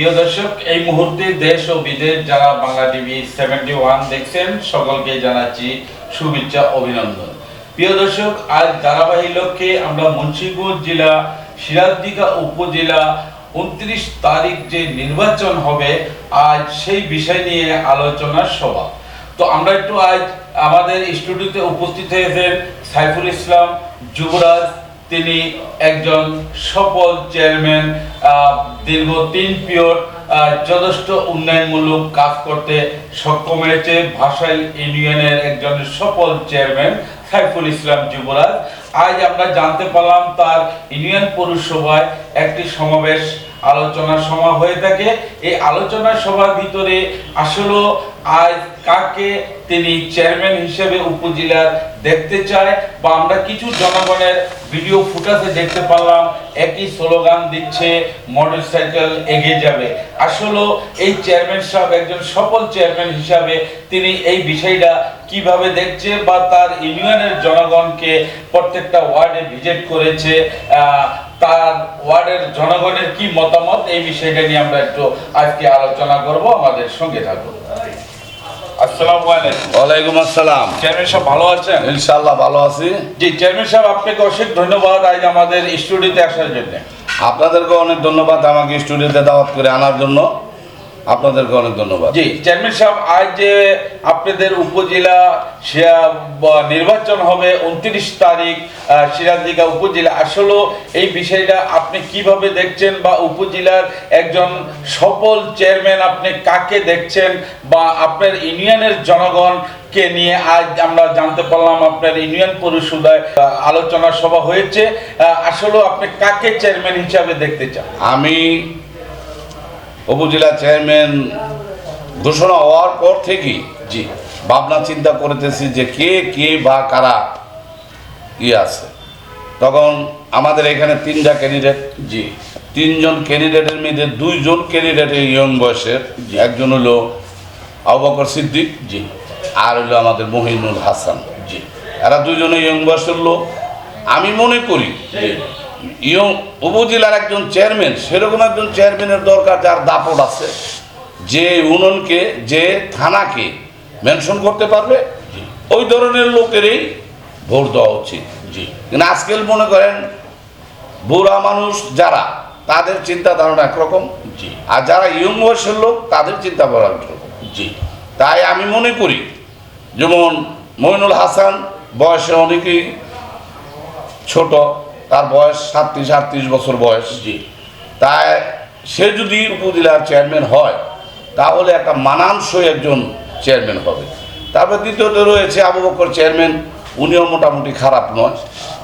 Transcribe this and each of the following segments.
প্রিয় দর্শক, এই মুহূর্তে দেশ ও বিদেশ যারা বাংলা টিভি সেভেন্টি ওয়ান দেখছেন সকলকে জানাচ্ছি শুভেচ্ছা, অভিনন্দন। প্রিয় দর্শক, আজ ধারাবাহিক লক্ষ্যে আমরা মুন্সিগঞ্জ জেলা, সিরাজদিঘা উপজেলা উনত্রিশ তারিখ যে নির্বাচন হবে, আজ সেই বিষয় নিয়ে আলোচনার সভা। তো আমরা একটু আজ আমাদের স্টুডিওতে উপস্থিত হয়েছেন সাইফুল ইসলাম, যুবরাজ তিনি একজন সফল চেয়ারম্যান দীর্ঘ তিন পিওর যথেষ্ট উন্নয়নমূলক কাজ করতে সক্ষম হয়েছে। ভাষাই ইউনিয়নের একজন সফল চেয়ারম্যান, সাইফুল ইসলাম যুবরাজ। আজ আমরা জানতে পারলাম তার ইউনিয়ন পৌরসভায় একটি সমাবেশ আলোচনা সভা হয়ে থাকে। এই আলোচনা সভার ভিতরে আসলে আজ কাকে তিনি চেয়ারম্যান হিসেবে উপজেলার দেখতে চায় বা আমরা কিছু জনগণের ভিডিও ফুটাতে দেখতে পারলাম, একই স্লোগান দিচ্ছে, মোটরসাইকেল এগিয়ে যাবে। আসলে এই চেয়ারম্যান সাহেব একজন সফল চেয়ারম্যান হিসাবে তিনি এই বিষয়টা কীভাবে দেখছে বা তার ইউনিয়নের জনগণকে প্রত্যেকটা ওয়ার্ডে ভিজিট করেছে তার ওয়ার্ডের জনগণের কি মতামত এই বিষয়টা নিয়ে আমরা একটু আজকে আলোচনা করব আমাদের সঙ্গে থাকুন। আসসালামু আলাইকুম। ওয়ালাইকুম আসসালাম। চেয়ারম্যান সাহেব ভালো আছেন? ভালো আছি। জি চেয়ারম্যান সাহেব আপনাকে অশেষ ধন্যবাদ আজ আমাদের স্টুডিওতে আসার জন্য। আপনাদেরকে অনেক ধন্যবাদ আমাকে স্টুডিওতে দাওয়াত করে আনার জন্য। আপনাদেরকে অনেক ধন্যবাদ। জি চেয়ারম্যান সাহেব আজ যে আপনাদের উপজেলা নির্বাচন হবে উনত্রিশ তারিখ সিরাজদিঘা উপজেলা আসলে এই বিষয়টা আপনি কীভাবে দেখছেন বা উপজেলার একজন সফল চেয়ারম্যান আপনি কাকে দেখছেন বা আপনার ইউনিয়নের জনগণকে নিয়ে আজ আমরা জানতে পারলাম আপনার ইউনিয়ন পরিষদায় আলোচনা সভা হয়েছে। আসলে আপনি কাকে চেয়ারম্যান হিসাবে দেখতে চান? আমি উপজেলা চেয়ারম্যান ঘোষণা হওয়ার পর থেকেই, জি, ভাবনা চিন্তা করতেছি যে কে কে বা কারা ই আছে। তখন আমাদের এখানে তিনটা ক্যান্ডিডেট জি, তিনজন ক্যান্ডিডেটের মধ্যে দুইজন ক্যান্ডিডেট ইয়ং বয়সের একজন হলো আবু বকর সিদ্দিক, জি, আর হলো আমাদের মহিনুল হাসান, জি, এরা দুজনে ইয়ং বয়সের লোক। আমি মনে করি জি ইয়ং উপজেলার একজন চেয়ারম্যান, সেরকম একজন চেয়ারম্যানের দরকার যার দাপট আছে। যে ইউনিয়নকে যে থানাকে মেনশন করতে পারবে ওই ধরনের লোকেরই ভোট দেওয়া উচিত, জি। কিন্তু আজকাল মনে করেন, বুড়া মানুষ যারা, তাদের চিন্তা ধারণা একরকম, জি। আর যারা ইয়ং বয়সের লোক, তাদের চিন্তা ভাবনা একরকম, জি। তাই আমি মনে করি, যেমন মইনুল হাসান, বয়সে অনেকেই ছোট তার বয়স সাতত্রিশ আটত্রিশ বছর বয়স। জি। তাই সে যদি উপজেলার চেয়ারম্যান হয় তাহলে একটা মানানসই একজন চেয়ারম্যান হবে। তারপর দ্বিতীয়ত রয়েছে আবু বকর চেয়ারম্যান উনিও মোটামুটি খারাপ নয়।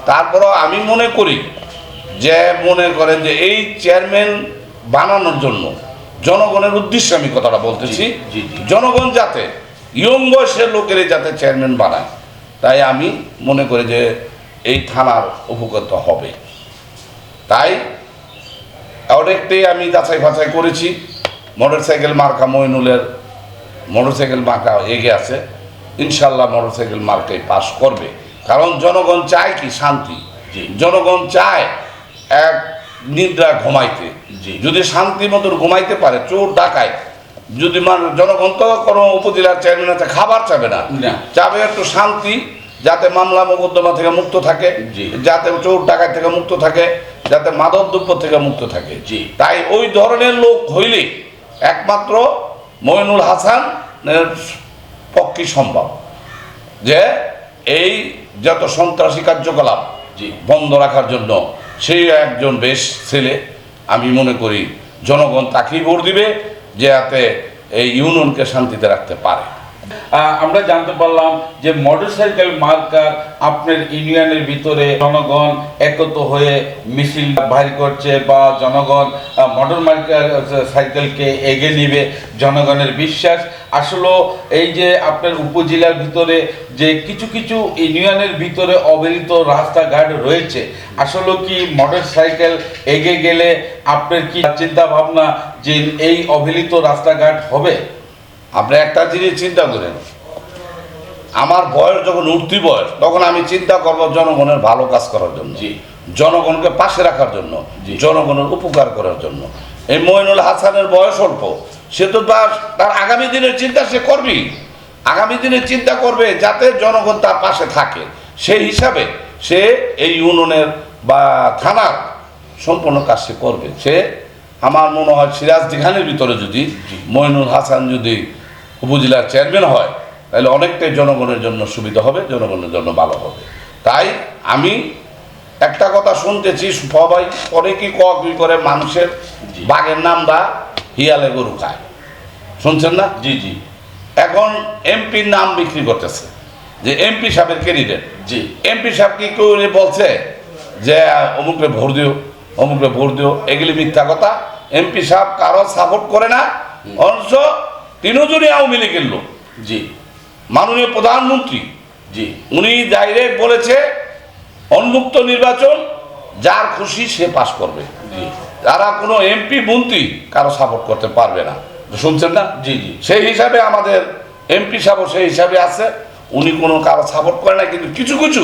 তারপরও আমি মনে করি যে মনে করেন যে এই চেয়ারম্যান বানানোর জন্য জনগণের উদ্দেশ্যে আমি কথাটা বলতেছি। জনগণ যাতে ইয়ং বয়সের লোকেরই যাতে চেয়ারম্যান বানায় তাই আমি মনে করি যে এই থানার উপকৃত হবে। তাই অনেকটাই আমি যাচাই ফাছাই করেছি। মোটরসাইকেল মার্কা মইনুলের মোটরসাইকেল মার্কা এগিয়ে আছে। ইনশাল্লাহ মোটরসাইকেল মার্কাই পাস করবে। কারণ জনগণ চায় কি? শান্তি। জি। জনগণ চায় এক নিদ্রা ঘুমাইতে। জি। যদি শান্তি মতন ঘুমাইতে পারে চোর ডাকায়। যদি মানুষ জনগণ তো কোনো উপজেলার চেয়ারম্যান আছে খাবার চাবে না। না। চাবে একটু শান্তি। যাতে মামলা মোকদ্দমা থেকে মুক্ত থাকে জি। যাতে চোর ডাকাত থেকে মুক্ত থাকে যাতে মাদক দ্রব্য থেকে মুক্ত থাকে জি। তাই ওই ধরনের লোক হইলে একমাত্র মইনুল হাসান পক্ষে সম্ভব যে এই যত সন্ত্রাসী কার্যকলাপ জি। বন্ধ রাখার জন্য সেই একজন বেশ ছেলে আমি মনে করি জনগণ তাকেই ভোট দিবে যে যাতে এই ইউনিয়নকে শান্তিতে রাখতে পারে আমরা জানতে পারলাম যে মোটরসাইকেল মার্কার আপনার ইউনিয়নের ভিতরে জনগণ একত হয়ে মিছিল বাহির করছে বা জনগণ মোটর মার্কার সাইকেলকে এগিয়ে নিবে জনগণের বিশ্বাস। আসলে এই যে আপনার উপজেলার ভিতরে যে কিছু কিছু ইউনিয়নের ভিতরে অবহেলিত রাস্তাঘাট রয়েছে, আসলে কি মোটর সাইকেল এগিয়ে গেলে আপনার কি চিন্তা ভাবনা যে এই অবহেলিত রাস্তাঘাট হবে? আপনি একটা জিনিস চিন্তা করেন। আমার বয়স যখন উঠতি বয়স তখন আমি চিন্তা করব জনগণের ভালো কাজ করার জন্য। জি। জনগণকে পাশে রাখার জন্য। জনগণের উপকার করার জন্য। এই মইনুল হাসানের বয়স অল্প সে তো তার- আগামী দিনের চিন্তা সে করবেই। আগামী দিনের চিন্তা করবে যাতে জনগণ তার পাশে থাকে। সেই হিসাবে সে এই ইউনিয়নের বা থানার সম্পূর্ণ কাজ সে করবে। সে আমার মনে হয় সিরাজ দিঘানের ভিতরে যদি মইনুল হাসান যদি উপজেলার চেয়ারম্যান হয় তাহলে অনেকটাই জনগণের জন্য সুবিধা হবে জনগণের জন্য ভালো হবে। তাই আমি একটা কথা শুনতেছি সবাই অনেকেই কি করে মানুষের বাঘের নাম দা হিয়ালে গরু খায়। শুনছেন না? জি জি। এখন এমপির নাম বিক্রি করতেছে যে এমপি সাহেবের ক্যান্ডিডেট জি। এমপি সাহেব কি কেউ বলছে যে অমুকরে ভোট দিও অমুকরে ভোট দিও। এগুলি মিথ্যা কথা। এমপি সাহেব কারও সাপোর্ট করে না অথচ তিনজনই আওয়ামী লীগের লোক? জি। মাননীয় প্রধানমন্ত্রী। জি। উনি ডাইরেক্ট বলেছে উন্মুক্ত নির্বাচন যার খুশি সে পাশ করবে। জি। যারা কোনো এমপি মন্ত্রী কারও সাপোর্ট করতে পারবে না। শুনছেন না? জি জি। সেই হিসাবে আমাদের এমপি সাহেব সেই হিসাবে আছে। উনি কোনো কারও সাপোর্ট করে না কিন্তু কিছু কিছু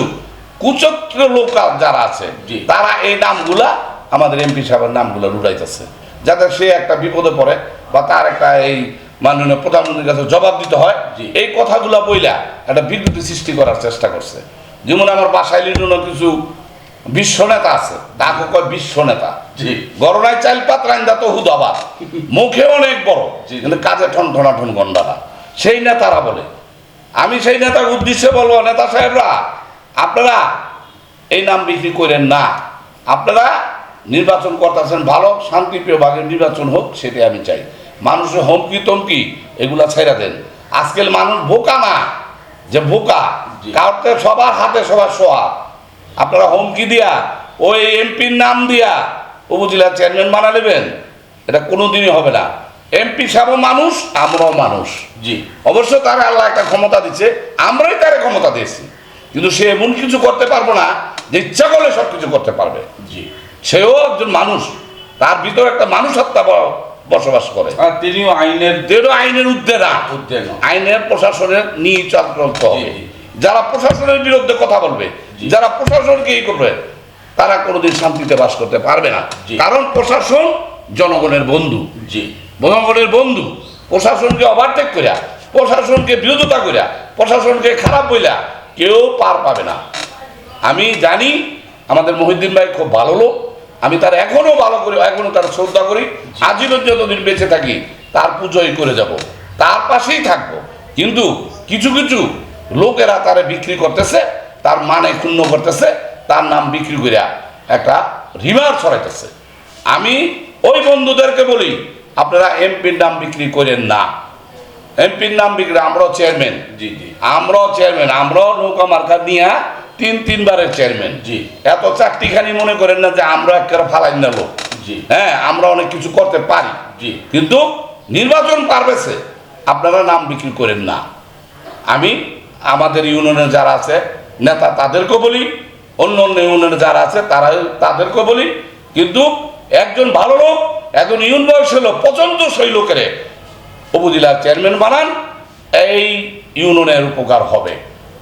কুচক্র লোক যারা আছে জি। তারা এই নামগুলা আমাদের এমপি সাহেবের নামগুলো লুড়াইতেছে যাতে সে একটা বিপদে পড়ে বা তার একটা এই মাননীয় প্রধানমন্ত্রীর কাছে জবাব দিতে হয়। এই কথাগুলো বইলা একটা বিদ্যুৎ সৃষ্টি করার চেষ্টা করছে। যেমন আমার বাসায় লিখুন কিছু বিশ্ব নেতা আছে তাকে কয় বিশ্ব নেতা। গরনায় চাইল পাত রান্দা তো হুদাবাদ মুখে অনেক বড়। কিন্তু কাজে ঠন ঠনা ঠন গন্ডারা। সেই নেতারা বলে আমি সেই নেতার উদ্দেশ্যে বলব নেতা সাহেবরা আপনারা এই নাম বিক্রি করেন না। আপনারা নির্বাচন করতেছেন ভালো শান্তিপ্রিয় ভাগে নির্বাচন হোক সেটাই আমি চাই। মানুষের হমকি তমকি এগুলা ছেড়ে দেন। আজকাল মানুষ বোকা না যে বোকা। কাউকে সবার হাতে সবার শোয়া আপনারা হুমকি দিয়া ওই এমপির নাম দিয়া উপজেলার চেয়ারম্যান বানা নেবেন। এটা কোনোদিনই হবে না। এমপি সাহেব মানুষ আমরাও মানুষ। জি। অবশ্য তারা আল্লাহ একটা ক্ষমতা দিচ্ছে আমরাই তার ক্ষমতা দিয়েছি। কিন্তু সে এমন কিছু করতে পারব না যে ইচ্ছা করলে সব কিছু করতে পারবে। জি। সেও একজন মানুষ। তার ভিতরে একটা মানুষত্বা ব- বসবাস করে। আর তিনিও আইনের দেড় আইনের না। আইনের প্রশাসনের নিয়ে চলতে হবে। যারা প্রশাসনের বিরুদ্ধে কথা বলবে। যারা প্রশাসনকে ই করবে তারা কোনোদিন শান্তিতে বাস করতে পারবে না। কারণ প্রশাসন জনগণের বন্ধু। জি। জনগণের বন্ধু। প্রশাসনকে ওভারটেক করিয়া প্রশাসনকে বিরোধিতা করিয়া প্রশাসনকে খারাপ বইলা কেউ পার পাবে না। আমি জানি আমাদের মহিউদ্দিন ভাই খুব ভালো লোক। আমি তার এখনও ভালো করি এখনও তার শ্রদ্ধা করি। আজীবন যতদিন বেঁচে থাকি তার পুজোই করে যাব। তার পাশেই থাকব। কিন্তু কিছু কিছু লোকেরা তারে বিক্রি করতেছে তার মানে ক্ষুণ্ণ করতেছে তার নাম বিক্রি করিয়া একটা রিভার ছড়াইতেছে। আমি ওই বন্ধুদেরকে বলি আপনারা এমপির নাম বিক্রি করেন না। এমপির নাম বিক্রি আমরাও চেয়ারম্যান। জি জি। আমরাও চেয়ারম্যান আমরাও নৌকা মার্কা নিয়ে তিন তিনবারের চেয়ারম্যান জি। এত চারটিখানি মনে করেন না যে আমরা একটা ফালাই নেব জি। হ্যাঁ আমরা অনেক কিছু করতে পারি। জি। কিন্তু নির্বাচন পারবেছে আপনারা নাম বিক্রি করেন না। আমি আমাদের ইউনিয়নে যারা আছে নেতা তাদেরকেও বলি অন্য অন্য ইউনিয়নে যারা আছে তারা তাদেরকেও বলি। কিন্তু একজন ভালো লোক একজন ইউনিয়ন বয়সের লোক পছন্দসই লোকের উপজেলার চেয়ারম্যান বানান এই ইউনিয়নের উপকার হবে।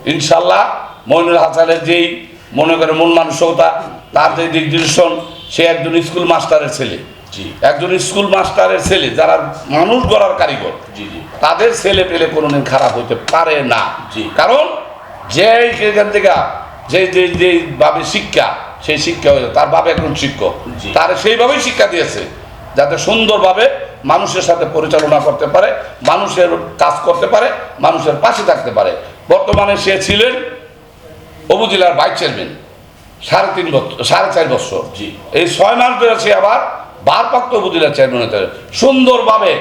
ইনশাল্লাহ মইনুল হাসানের যেই মনে করে মন মানসিকতা তার যে দিক দর্শন সে একজন স্কুল মাস্টারের ছেলে। জি। একজন স্কুল মাস্টারের ছেলে যারা মানুষ গড়ার কারিগর। জি জি। তাদের ছেলে পেলে কোনোদিন খারাপ হতে পারে না। জি। কারণ যে এখান থেকে যে যে যে ভাবে শিক্ষা সেই শিক্ষা হয়েছে তার বাবা একজন শিক্ষক। তার সেইভাবেই শিক্ষা দিয়েছে যাতে সুন্দরভাবে মানুষের সাথে পরিচালনা করতে পারে মানুষের কাজ করতে পারে মানুষের পাশে থাকতে পারে। বর্তমানে সে ছিলেন উপজেলার ভাইস চেয়ারম্যান। সাড়ে তিন বছর সাড়ে চার বছর জি। এই ছয় মাস ধরে সে আবার ভারপ্রাপ্ত উপজেলার চেয়ারম্যান হতে সুন্দরভাবে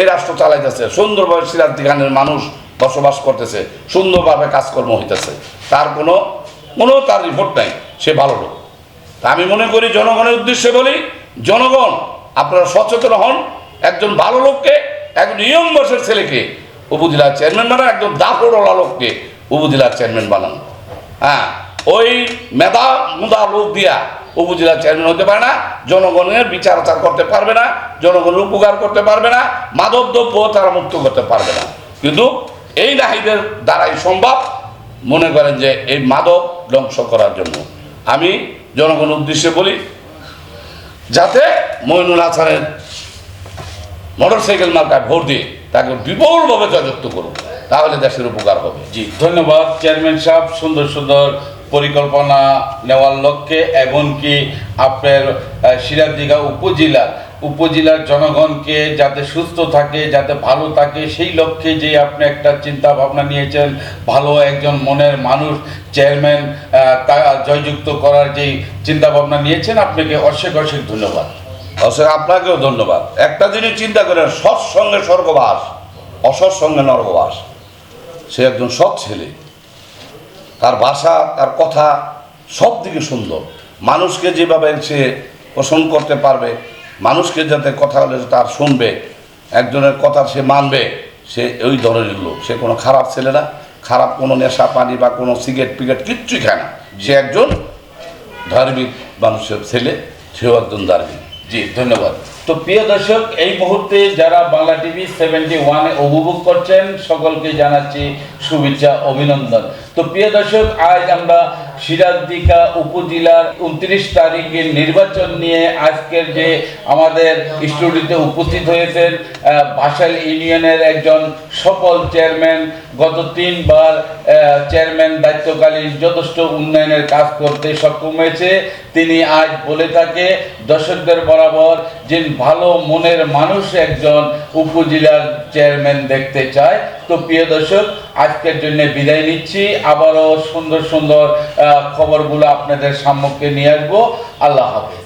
এই রাষ্ট্র চালাইতেছে সুন্দরভাবে সিরাজদি খানের মানুষ বসবাস করতেছে সুন্দরভাবে কাজকর্ম হইতেছে। তার কোনো কোনো তার রিপোর্ট নাই সে ভালো লোক। তা আমি মনে করি জনগণের উদ্দেশ্যে বলি জনগণ আপনারা সচেতন হন একজন ভালো লোককে একজন ইয়ং বয়সের ছেলেকে উপজেলার চেয়ারম্যান বানান একজন দাফড়ওয়ালা লোককে উপজেলার চেয়ারম্যান বানান। হ্যাঁ ওই মেধা মুদা লোক দিয়া উপজেলা চেয়ারম্যান হতে পারে না, জনগণের বিচার আচার করতে পারবে না, জনগণের উপকার করতে পারবে না, মাদক দ্রব্য তারা মুক্ত করতে পারবে না। কিন্তু এই নাহিদের দ্বারাই সম্ভব মনে করেন যে এই মাদক ধ্বংস করার জন্য। আমি জনগণের উদ্দেশ্যে বলি, যাতে মইনুল হাসানের মোটর সাইকেল মার্কায় ভোট দিয়ে তাকে বিপুলভাবে জয়যুক্ত করুন তাহলে দেশের উপকার হবে। জি ধন্যবাদ চেয়ারম্যান সাহেব সুন্দর সুন্দর পরিকল্পনা নেওয়ার লক্ষ্যে এমনকি আপনার সিরাজদিঘা উপজেলার উপজেলার জনগণকে যাতে সুস্থ থাকে যাতে ভালো থাকে সেই লক্ষ্যে যে আপনি একটা চিন্তা ভাবনা নিয়েছেন ভালো একজন মনের মানুষ চেয়ারম্যান তা জয়যুক্ত করার যেই চিন্তা ভাবনা নিয়েছেন আপনাকে অশেষ অশেষ ধন্যবাদ। অবশ্যই আপনাকেও ধন্যবাদ। একটা জিনিস চিন্তা করেন সৎ সঙ্গে স্বর্গবাস অসৎ সঙ্গে নরকবাস সে একজন সৎ ছেলে। তার ভাষা, তার কথা সব দিকে সুন্দর। মানুষকে যেভাবে সে পোষণ করতে পারবে, মানুষকে যাতে কথা বলে তার শুনবে, একজনের কথা সে মানবে, সে ওই ধরনের লোক। সে কোনো খারাপ ছেলে না, খারাপ কোনো নেশা পানি বা কোনো সিগারেট পিগারেট কিচ্ছুই খায় না। সে একজন ধার্মিক মানুষের ছেলে, সেও একজন ধার্মিক। জি, ধন্যবাদ। তো প্রিয় দর্শক, এই মুহূর্তে যারা বাংলা টিভি সেভেন্টি ওয়ানে উপভোগ করছেন, সকলকে জানাচ্ছি শুভেচ্ছা, অভিনন্দন। তো প্রিয় দর্শক, আজ আমরা সিরাজদিকা উপজেলার উনত্রিশ তারিখের নির্বাচন নিয়ে আজকের যে আমাদের স্টুডিওতে উপস্থিত হয়েছেন বাসাইল ইউনিয়নের একজন সফল চেয়ারম্যান, গত তিনবার চেয়ারম্যান দায়িত্বকালীন যথেষ্ট উন্নয়নের কাজ করতে সক্ষম হয়েছে। তিনি আজ বলে থাকে, দর্শকদের বরাবর যে ভালো মনের মানুষ একজন উপজেলার চেয়ারম্যান দেখতে চায়। তো প্রিয় দর্শক, আজকের জন্য বিদায় নিচ্ছি। আবারও সুন্দর সুন্দর খবরগুলো আপনাদের সম্মুখে নিয়ে আসব। আল্লাহ হাফেজ।